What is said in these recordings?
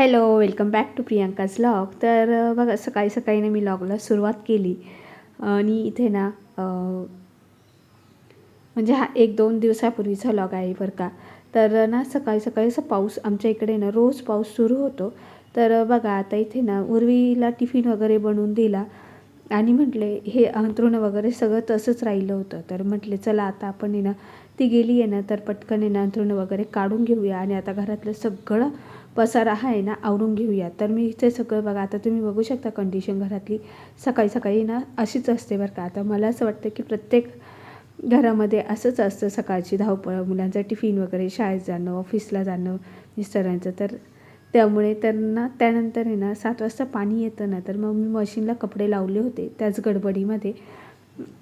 Hello welcome back to Priyanka's vlog तर बघा सकाळी सकाळी ना मी लॉगला सुरुवात केली. आणि इथे ना म्हणजे हा एक दोन दिवसापूर्वीचा लॉग आहे बरं का. तर ना सकाळी सकाळी असा पाऊस आमच्या इकडे ना रोज पाऊस सुरू होतो. तर बघा आता इथे ना उर्वीला टिफिन वगैरे बनवून दिला. आणि म्हटले हे अंथरुण वगैरे सगळं तसंच राहिलं होतं. तर म्हटले चला आता आपण ना ती गेली आहे ना तर पटकन आहे ना वगैरे काढून घेऊया. आणि आता घरातलं सगळं पसारा आहे ना आवरून घेऊया. तर मी इथे सगळं बघा आता तुम्ही बघू शकता कंडिशन घरातली. सकाळी सकाळी ना अशीच असते बरं का. आता मला असं वाटतं की प्रत्येक घरामध्ये असंच असतं सकाळची धावपळ मुलांचं टिफिन वगैरे शाळेत जाणं ऑफिसला जाणं मिस्टरांचं. तर त्यामुळे त्यांना त्यानंतर आहे ना सात वाजता पाणी येतं ना तर मग मी मशीनला कपडे लावले होते त्याच गडबडीमध्ये.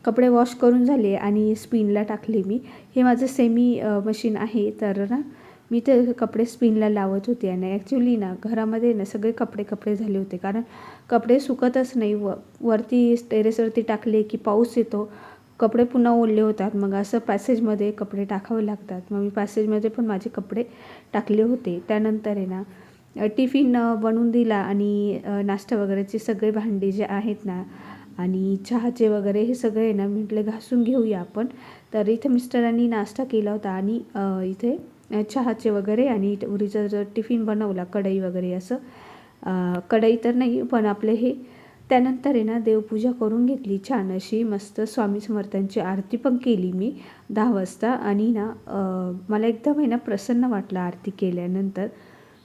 कपडे वॉश करून झाले आणि स्पिनला टाकले मी. हे माझं सेमी मशीन आहे. तर ना मी ते कपडे स्पिनला लावत होते. आणि ॲक्च्युली ना घरामध्ये ना सगळे कपडे कपडे झाले होते. कारण कपडे सुकतच नाही. व वरती टेरेसवरती टाकले की पाऊस येतो. कपडे पुन्हा ओले होतात. मग असं पॅसेजमध्ये कपडे टाकावे लागतात. मग मी पॅसेजमध्ये पण माझे कपडे टाकले होते. त्यानंतर आहे ना टिफिन बनवून दिला. आणि नाश्ता वगैरेचे सगळे भांडे जे आहेत ना आणि चहाचे वगैरे हे सगळे ना म्हटलं घासून घेऊया आपण. तर इथे मिस्टरांनी नाश्ता केला होता आणि इथे चहाचे वगैरे आणि उरीचा जर टिफिन बनवला कढई वगैरे असं. कढई तर नाही पण आपले हे त्यानंतर आहे ना देवपूजा करून घेतली छान अशी मस्त स्वामी समर्थांची आरती पण केली मी दहा वाजता. आणि ना मला एकदम आहे ना प्रसन्न वाटलं आरती केल्यानंतर.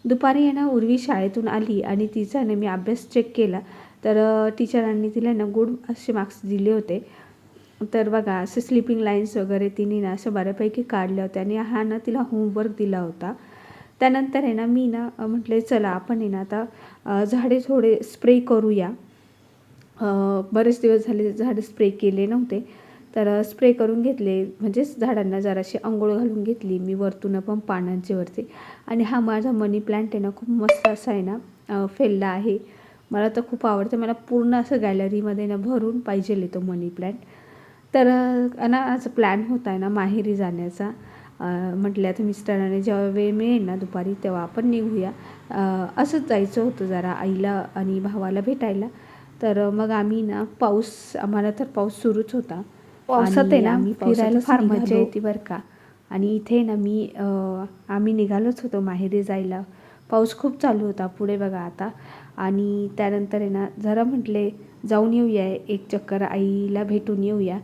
दुपारी आहे ना उर्वी शाळेतून आली आणि तिचा ना मी अभ्यास चेक केला. तर टीचरांनी तिला ना गुड असे मार्क्स दिले होते. तर बघा असे स्लिपिंग लाईन्स वगैरे तिने ना असं बऱ्यापैकी काढल्या होत्या आणि हा ना तिला होमवर्क दिला होता. त्यानंतर आहे ना मी ना म्हटले चला आपण आहे ना आता झाडे थोडे स्प्रे करूया. बरेच दिवस झाले झाडे स्प्रे केले नव्हते. तर स्प्रे करून घेतले. म्हणजेच झाडांना जराशी आंघोळ घालून घेतली मी वरतून पण पानांचे वरती. आणि हा माझा मनी प्लांट आहे ना खूप मस्त असा आहे ना फेलला आहे. मला तर खूप आवडतं. मला पूर्ण असं गॅलरीमध्ये ना भरून पाहिजे तो मनी प्लांट तर ना आज प्लॅन होता आहे ना माहेरी जाण्याचा. म्हटलं आता मिस्टरांनी जेव्हा वेळ मिळेल ना दुपारी तेव्हा आपण निघूया. असंच जायचं होतं जरा आईला आणि भावाला भेटायला. तर मग आम्ही ना पाऊस आम्हाला तर पाऊस सुरूच होता. पावसात आहे ना? आम्ही फिरायला फार मजा येते बरं का. आणि इथे ना मी आम्ही निघालोच होतो माहेरी जायला. पाऊस खूप चालू होता पुढे बघा आता. आणि त्यानंतर आहे ना जरा म्हटले जाऊन येऊया एक चक्कर आईला भेटून येऊया.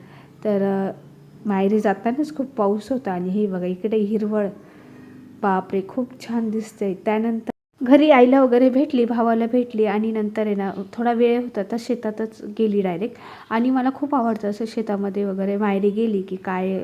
तर माहेरी जातानाच खूप पाऊस होता आणि हे बघा इकडे हिरवळ. बापरे खूप छान दिसते त्यानंतर घरी आईला वगैरे भेटली भावाला भेटली आणि नंतर आहे ना थोडा वेळ होता तर शेतातच गेली डायरेक्ट. आणि मला खूप आवडतं असं शेतामध्ये वगैरे माहेरी गेली की काय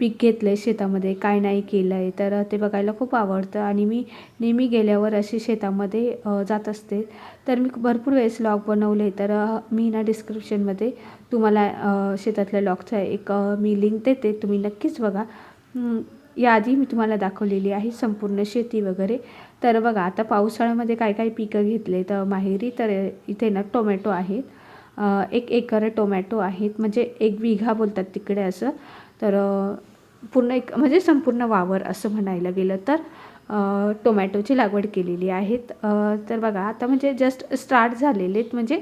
पीक घेतलं आहे शेतामध्ये काय नाही केलं आहे तर ते बघायला खूप आवडतं. आणि मी नेहमी गेल्यावर अशी शेतामध्ये जात असते. तर मी भरपूर वेळेस लॉग बनवले. तर मी ना डिस्क्रिप्शनमध्ये तुम्हाला शेतातल्या लॉगचा एक मी लिंक देते. तुम्ही नक्कीच बघा. याआधी मी तुम्हाला दाखवलेली आहे संपूर्ण शेती वगैरे. तर बघा आता पावसाळ्यामध्ये काय काय पिकं घेतले? तर माहेरी तर इथे ना टोमॅटो आहेत. एक एकर टोमॅटो आहेत. म्हणजे एक बिघा बोलतात तिकडे असं. तर पूर्ण एक म्हणजे संपूर्ण वावर असं म्हणायला गेलं तर टोमॅटोची लागवड केलेली आहेत. तर बघा आता म्हणजे जस्ट स्टार्ट झालेले आहेत म्हणजे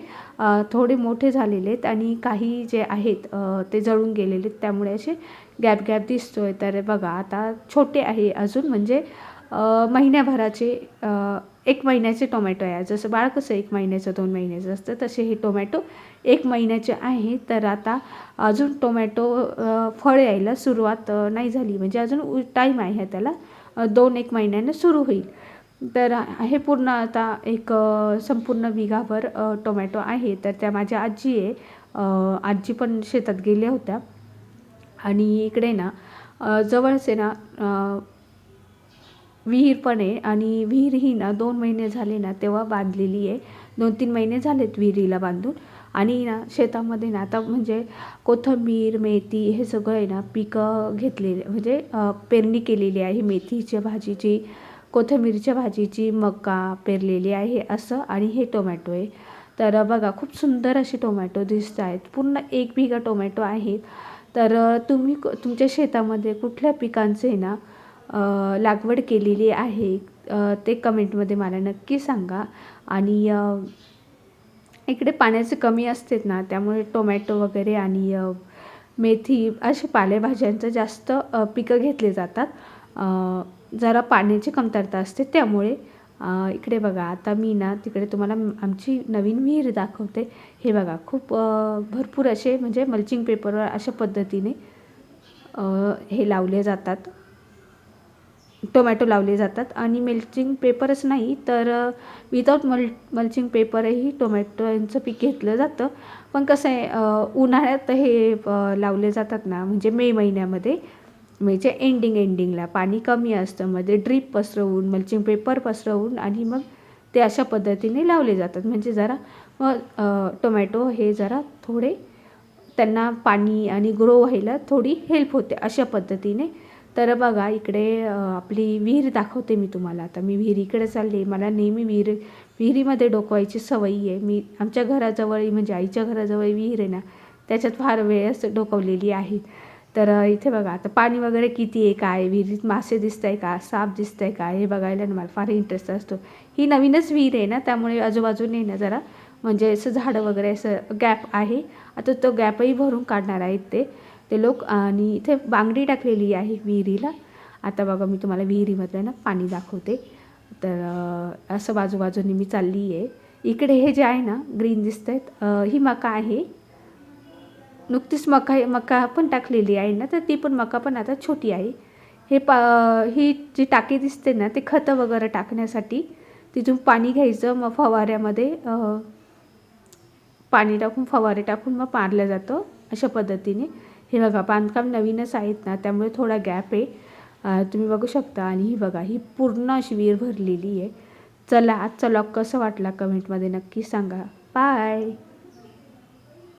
थोडे मोठे झालेले आहेत आणि काही जे आहेत ते जळून गेलेले आहेत त्यामुळे असे गॅप गॅप दिसतो आहे तर बघा आता छोटे आहे अजून म्हणजे महिन्याभराचे एक महिन्याचे टोमॅटो आहे. जसं बाळ कसं एक महिन्याचं दोन महिन्याचं असतं तसे हे टोमॅटो एक महिन्याचे आहे. तर आता अजून टोमॅटो फळ यायला सुरुवात नाही झाली. म्हणजे अजून टाईम आहे त्याला. दोन एक महिन्यानं सुरू होईल. तर हे पूर्ण आता एक संपूर्ण विघाभर टोमॅटो आहे. तर त्या माझ्या आजी आहे. आजी पण शेतात गेल्या होत्या. आणि इकडे ना जवळच आहे ना विहीर पण आहे आणि विहीर ही ना दोन महिने झाले ना तेव्हा बांधलेली आहे. दोन तीन महिने झालेत विहिरीला बांधून. आणि ना शेतामध्ये ना आता म्हणजे कोथंबीर मेथी हे सगळं आहे ना पिकं घेतलेले म्हणजे पेरणी केलेली आहे. मेथीच्या भाजीची कोथिंबीरच्या भाजीची मका पेरलेली आहे असं आणि हे टोमॅटो आहे. तर बघा खूप सुंदर असे टोमॅटो दिसत आहेत. पूर्ण एक बिघा टोमॅटो आहेत. तर तुम्ही क- तुमच्या शेतामध्ये कुठल्या पिकांचे ना लागवड केलेली आहे ते कमेंटमध्ये मला नक्की सांगा. आणि इकडे पाण्याचे कमी असते ना त्यामुळे टोमॅटो वगैरे आणि मेथी असे पालेभाज्यांचं जास्त पिकं घेतले जातात. जरा पाण्याची कमतरता असते त्यामुळे इकडे बघा आता मी ना तिकडे तुम्हाला आमची नवीन विहीर दाखवते. हे बघा खूप भरपूर असे म्हणजे मल्चिंग पेपरवर अशा पद्धतीने हे लावले जातात. टोमॅटो लावले जातात आणि मल्चिंग पेपरच नाही तर विदाऊट मल मल्चिंग पेपरही टोमॅटोचं पीक घेतलं जातं. पण कसं आहे उन्हाळ्यात हे लावले जातात ना म्हणजे मे महिन्यामध्ये म्हणजे एंडिंग एंडिंगला पाणी कमी असतं मध्ये ड्रीप पसरवून मल्चिंग पेपर पसरवून आणि मग ते अशा पद्धतीने लावले जातात. म्हणजे जरा मग टोमॅटो हे जरा थोडे त्यांना पाणी आणि ग्रो व्हायला थोडी हेल्प होते अशा पद्धतीने. तर बघा इकडे आपली विहीर दाखवते मी तुम्हाला. आता मी विहिरीकडे चालले मला नेहमी विहीर विहिरीमध्ये डोकवायची सवयी आहे. मी आमच्या घराजवळ म्हणजे आईच्या घराजवळ विहीर आहे ना त्याच्यात फार वेळच डोकवलेली आहे. तर इथे बघा आता पाणी वगैरे किती आहे काय विहिरीत मासे दिसत आहे का साप दिसत आहे का हे बघायला ना मला फार इंटरेस्ट असतो. ही नवीनच विहीर आहे ना त्यामुळे आजूबाजूने ना जरा म्हणजे असं झाडं वगैरे असं गॅप आहे. आता तो गॅपही भरून काढणार आहेत ते. ते लोक आणि इथे बांगडी टाकलेली आहे विहिरीला. आता बघा मी तुम्हाला विहिरीमधलं ना पाणी दाखवते. तर असं बाजूबाजूनी मी चालली आहे. इकडे हे जे आहे ना ग्रीन दिसत आहेत ही मका आहे. नुकतीच मका मका पण टाकलेली आहे ना तर ती पण मका पण आता छोटी आहे. हे पा ही जी टाकी दिसते ना ते खतं वगैरे टाकण्यासाठी तिथून पाणी घ्यायचं मग फवाऱ्यामध्ये पाणी टाकून फवारे टाकून मग मारलं जातं अशा पद्धतीने. हे बघा बांधकाम नवीनच आहेत ना त्यामुळे थोडा गॅप आहे. तुम्ही बघू शकता. आणि ही बघा ही पूर्ण अशी विहीर भरलेली आहे. चला आजचा लॉक कसं वाटला कमेंटमध्ये नक्की सांगा. बाय